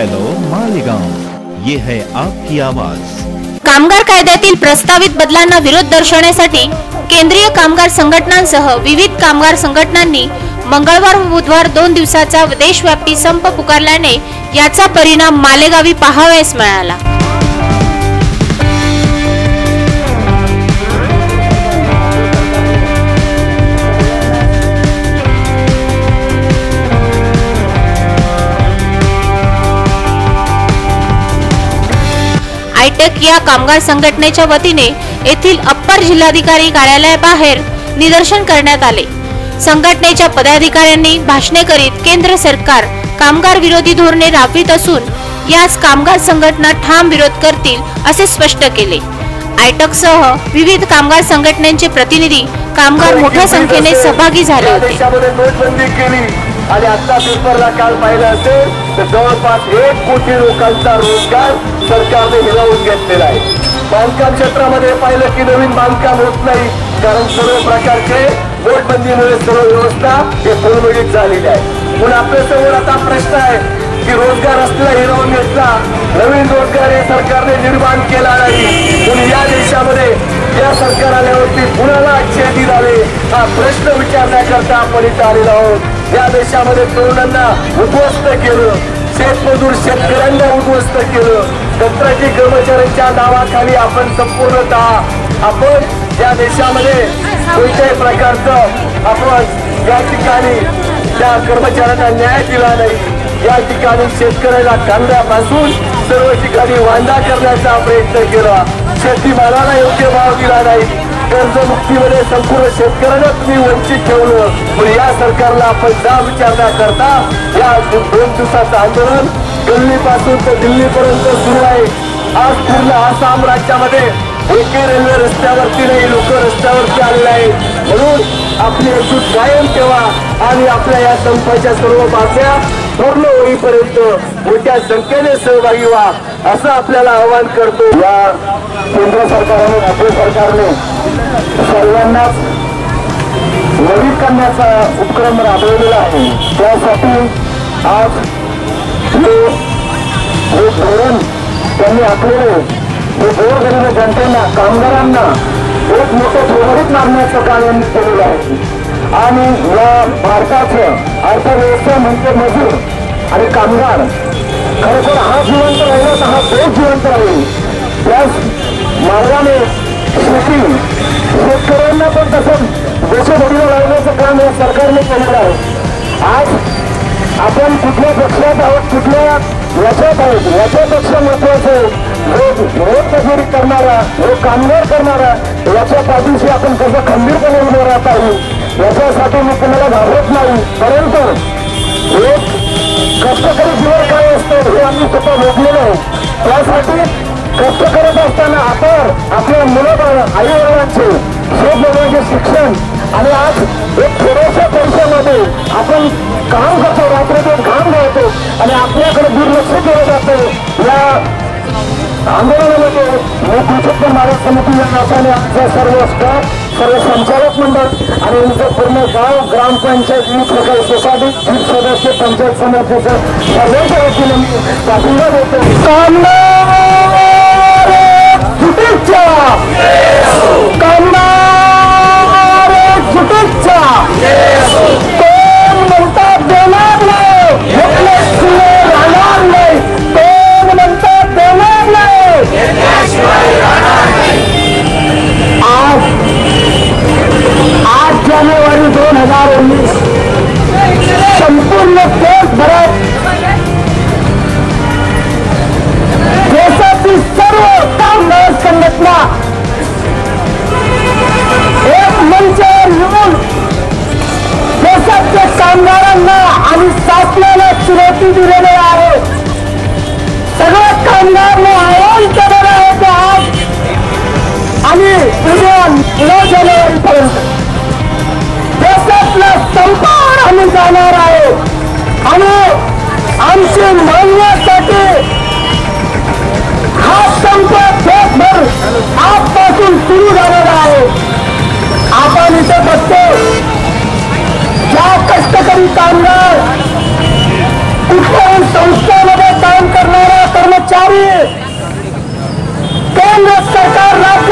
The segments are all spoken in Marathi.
हॅलो मालेगाव. ये है आपकी आवाज. कामगार कायद्यातील प्रस्तावित बदलांना विरोध दर्शवण्यासाठी केंद्रीय कामगार संघटनांसह विविध कामगार संघटनांनी मंगळवार व बुधवार दोन दिवसाचा देशव्यापी संप पुकारल्याने याचा परिणाम मालेगावी पाहावयास मिळाला. या कामगार संघटनेच्या वतीने येथील अप्पर जिल्हाधिकारी कार्यालयाबाहेर निदर्शन करण्यात आले. संघटनेच्या पदाधिकाऱ्यांनी भाषणे करीत केंद्र सरकार कामगार विरोधी धोरणे राबवित असून यास कामगार संघटना ठाम विरोध करतील असे स्पष्ट केले. आयटकसह विविध कामगार संघटनांचे प्रतिनिधी कामगार मोठ्या संख्येने सहभागी झाले होते. देशामध्ये नोटबंदी केली. आणि आता पेपरला काल पाहिलं असेल तर जवळपास एक कोटी लोकांचा रोजगार सरकारने हिरावून घेतलेला आहे. बांधकाम क्षेत्रामध्ये पाहिलं की नवीन बांधकाम होत नाही कारण सर्व प्रकारचे नोटबंदीमुळे सर्व व्यवस्था हे कोलमडीत झालेली आहे. पण आपल्यासमोर आता प्रश्न आहे की रोजगार असलेला हिरावून घेतला नवीन रोजगार हे सरकारने निर्माण केला नाही. पण या देशामध्ये या सरकार आल्यावरती कुणाला शेती झाले हा प्रश्न विचारण्याकरता आपण इथं आलेलो आहोत. या देशामध्ये तरुणांना उद्ध्वस्त केलं. शेतमजूर शेतकऱ्यांना उद्ध्वस्त केलं. कंत्राटी कर्मचाऱ्यांच्या नावाखाली आपण संपूर्णतः आपण या देशामध्ये कोणत्याही प्रकारचं आपण या ठिकाणी त्या कर्मचाऱ्यांना न्याय दिला नाही. या ठिकाणी शेतकऱ्याला कांद्यापासून सर्व ठिकाणी वांदा करण्याचा प्रयत्न केला. शेतीमालाला योग्य भाव दिला नाही. कर्जमुक्तीमध्ये संपूर्ण शेतकऱ्यांना तुम्ही वंचित ठेवलं. पण या सरकारला आपण जा विचार न करता. या दोन दिवसाचं आंदोलन दिल्लीपासून तर दिल्लीपर्यंत सुरू आहे. आज पूर्ण आसाम राज्यामध्ये एके रेल्वे रस्त्यावरती नाही लोक रस्त्यावरती आलेले आहेत. म्हणून आपली एकजूट कायम ठेवा आणि आपल्या या संपाच्या सर्व बातम्या पूर्ण होईपर्यंत मोठ्या संख्येने सहभागी व्हा. असं आपल्याला आवाहन करतो या केंद्र सरकारने राज्य सरकारने. सर्वांनाच नवीन करण्याचा उपक्रम राबवलेला आहे. त्यासाठी आज हे धोरण त्यांनी आखलेले हे गोरगरीब जनतेला कामगारांना एक मोठं धोरणीत मारण्याचं काम केलेलं आहे. आणि या भारताचं अर्थव्यवस्था म्हणजे मजूर आणि कामगार. खरोखर हा जिवंत राहिला तर जिवंत राहील त्याच मार्गाने शेती शेतकऱ्यांना पण तसं देशभरीला लावण्याचं काम या सरकारने केलेलं आहे. आज आपण कुठल्या पक्षात आहोत कुठल्या याच्यात आहोत याच्यापेक्षा महत्वाचं आहे रोज मजुरी करणारा जो कामगार करणारा याच्या पाठीशी आपण कसं खंबीरपणे उभं राहत आहोत याच्यासाठी मी तुम्हाला घाबरत नाही. परंतु एक कष्टकरी जीवन काय असतं हे आम्ही स्वतः भोगलेलो आहे. त्यासाठी कष्ट करत असताना आपण आपल्या मुलाबाळ आई वडिलांचे शेतजमिनीचे शिक्षण आणि आज एक थोड्याशा पैशामध्ये आपण काम करतो रात्रीतून काम घालतो आणि आपल्याकडे दुर्लक्ष केलं जातं. या आंदोलनामध्ये मी पुरुषोत्तम महाराज समिती या नात्याने आमचा सर्व स्टाफ सर्व संचालक मंडळ आणि आमचं पूर्ण गाव ग्रामपंचायत विविध प्रकार सोसायटी सदस्य पंचायत समितीचं सर्वांच्या वतीने पाठिंबा देतो कामगार शुभेच्छा कामगारांना आणि शासनाला चुनौती दिलेली आहे सगळ्या कामगारांना आवाज केलेला आहे ते आज आणि उद्या नऊ जानेवारी पर्यंत देशातल्या संपावर आम्ही जाणार आहे. आणि आमची मागण्यासाठी हा संप देशभर आजपासून सुरू झालेला आहे. कामगार. कुठल्याही संस्थेमध्ये काम करणारा कर्मचारी केंद्र सरकार राज्य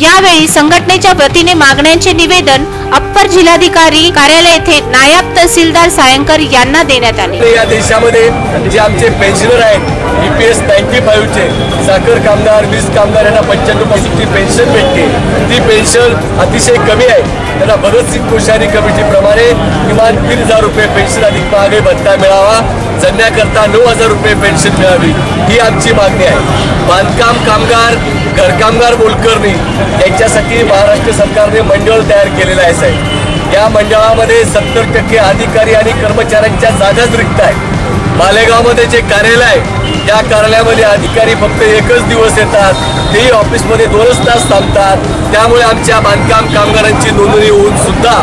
यावेळी संघटनेच्या वतीने मागण्यांचे निवेदन अप्पर जिल्हाधिकारी कार्यालय येथे नायब तहसीलदार सायंकर यांना देण्यात आले. या देशामध्ये जे आमचे पेन्शनर आहेत ईपीएस नाईन्टी फाईव्हचे साखर कामगार वीज कामगार यांना पंच्याण्णवपासून जी पेन्शन भेटते ती पेन्शन अतिशय कमी आहे. त्यांना भगतसिंग कोश्यारी कमिटीप्रमाणे किमान तीन हजार रुपये पेन्शन अधिक महागाई भत्ता मिळावा. जगण्याकरता नऊ हजार रुपये पेन्शन मिळावी ही आमची मागणी आहे. बांधकाम कामगार घरकामगार मोलकरणी यांच्यासाठी महाराष्ट्र सरकारने मंडळ तयार केलेलं आहे साहेब. या मंडळामध्ये सत्तर टक्के अधिकारी आणि कर्मचाऱ्यांच्या जागाच रिक्त आहेत. मालेगावमध्ये जे कार्यालय आहे त्या कार्यालयामध्ये अधिकारी फक्त एकच दिवस येतात. तेही ऑफिसमध्ये दोनच तास थांबतात. त्यामुळे आमच्या बांधकाम कामगारांची नोंदणी होऊन सुद्धा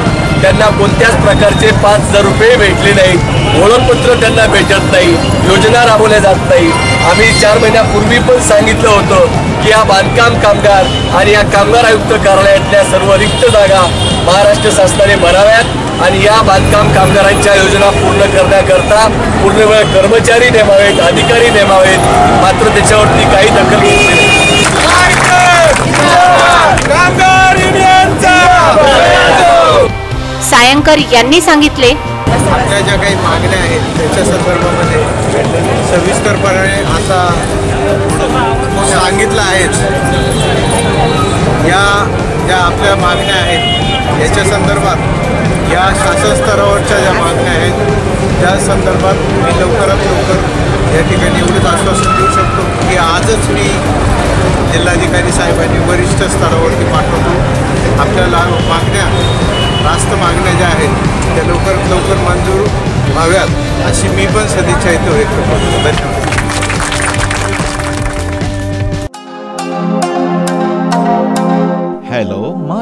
त्यांना कोणत्याच प्रकारचे पाच हजार रुपये भेटले नाहीत. ओळखपत्र त्यांना भेटत नाही. योजना राबवल्या जात नाही. आम्ही चार महिन्यापूर्वी पण सांगितलं होतं की या बांधकाम कामगार आणि या कामगार आयुक्त कार्यालयातल्या सर्व रिक्त जागा महाराष्ट्र शासनाने भराव्यात. आणि या बांधकाम कामगारांच्या योजना पूर्ण करण्याकरता पूर्ण वेळ कर्मचारी नेमावेत अधिकारी नेमावेत. मात्र त्याच्यावरती काही दखल सायंकर यांनी सांगितले. आपल्या ज्या काही मागण्या आहेत त्याच्या संदर्भामध्ये सविस्तरपणे आता सांगितलं आहेच. या ज्या आपल्या मागण्या आहेत. याच्या संदर्भात या शासन स्तरावरच्या ज्या मागण्या आहेत त्या संदर्भात मी लवकरात लवकर या ठिकाणी एवढंच आश्वासन देऊ शकतो की आजच मी जिल्हाधिकारी साहेबांनी वरिष्ठ स्तरावरती पाठवतो. आपल्याला मागण्या रास्त मागण्या ज्या आहेत त्या लवकरात लवकर मंजूर व्हाव्यात अशी मी पण सदिच्छा इथं व्यक्त करतो. धन्यवाद.